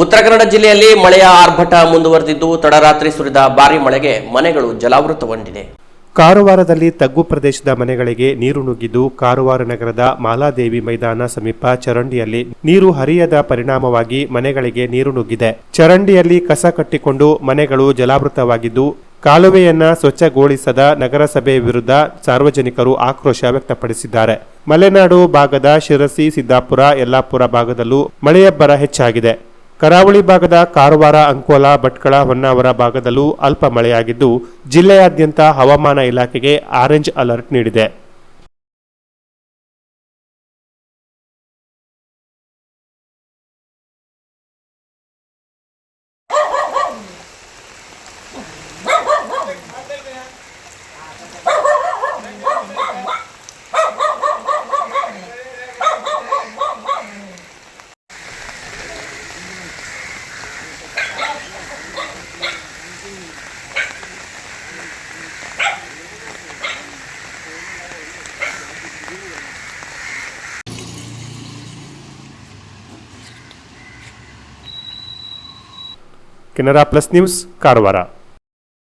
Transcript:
ಉತ್ತರ ಕನ್ನಡ ಜಿಲ್ಲೆಯಲ್ಲಿ ಮಳೆಯ ಆರ್ಭಟ ಮುಂದುವರೆದಿದ್ದು, ತಡರಾತ್ರಿ ಸುರಿದ ಭಾರಿ ಮಳೆಗೆ ಮನೆಗಳು ಜಲಾವೃತಗೊಂಡಿದೆ ಕಾರವಾರದಲ್ಲಿ ತಗ್ಗು ಪ್ರದೇಶದ ಮನೆಗಳಿಗೆ ನೀರು ನುಗ್ಗಿದ್ದು, ಕಾರವಾರ ನಗರದ ಮಾಲಾದೇವಿ ಮೈದಾನ ಸಮೀಪ ಚರಂಡಿಯಲ್ಲಿ ನೀರು ಹರಿಯದ ಪರಿಣಾಮವಾಗಿ ಮನೆಗಳಿಗೆ ನೀರು ನುಗ್ಗಿದೆ. ಚರಂಡಿಯಲ್ಲಿ ಕಸ ಕಟ್ಟಿಕೊಂಡು ಮನೆಗಳು ಜಲಾವೃತವಾಗಿದ್ದು, ಕಾಲುವೆಯನ್ನ ಸ್ವಚ್ಛಗೊಳಿಸದ ನಗರಸಭೆ ವಿರುದ್ಧ ಸಾರ್ವಜನಿಕರು ಆಕ್ರೋಶ ವ್ಯಕ್ತಪಡಿಸಿದ್ದಾರೆ. ಮಲೆನಾಡು ಭಾಗದ ಶಿರಸಿ, ಸಿದ್ದಾಪುರ, ಯಲ್ಲಾಪುರ ಭಾಗದಲ್ಲೂ ಮಳೆಯಬ್ಬರ ಹೆಚ್ಚಾಗಿದೆ. ಕರಾವಳಿ ಭಾಗದ ಕಾರವಾರ, ಅಂಕೋಲ, ಭಟ್ಕಳ, ಹೊನ್ನಾವರ ಭಾಗದಲ್ಲೂ ಅಲ್ಪ ಮಳೆಯಾಗಿದ್ದು, ಜಿಲ್ಲೆಯಾದ್ಯಂತ ಹವಾಮಾನ ಇಲಾಖೆಗೆ ಆರೆಂಜ್ ಅಲರ್ಟ್ ನೀಡಿದೆ. किनारा प्लस न्यूज़ कारवारा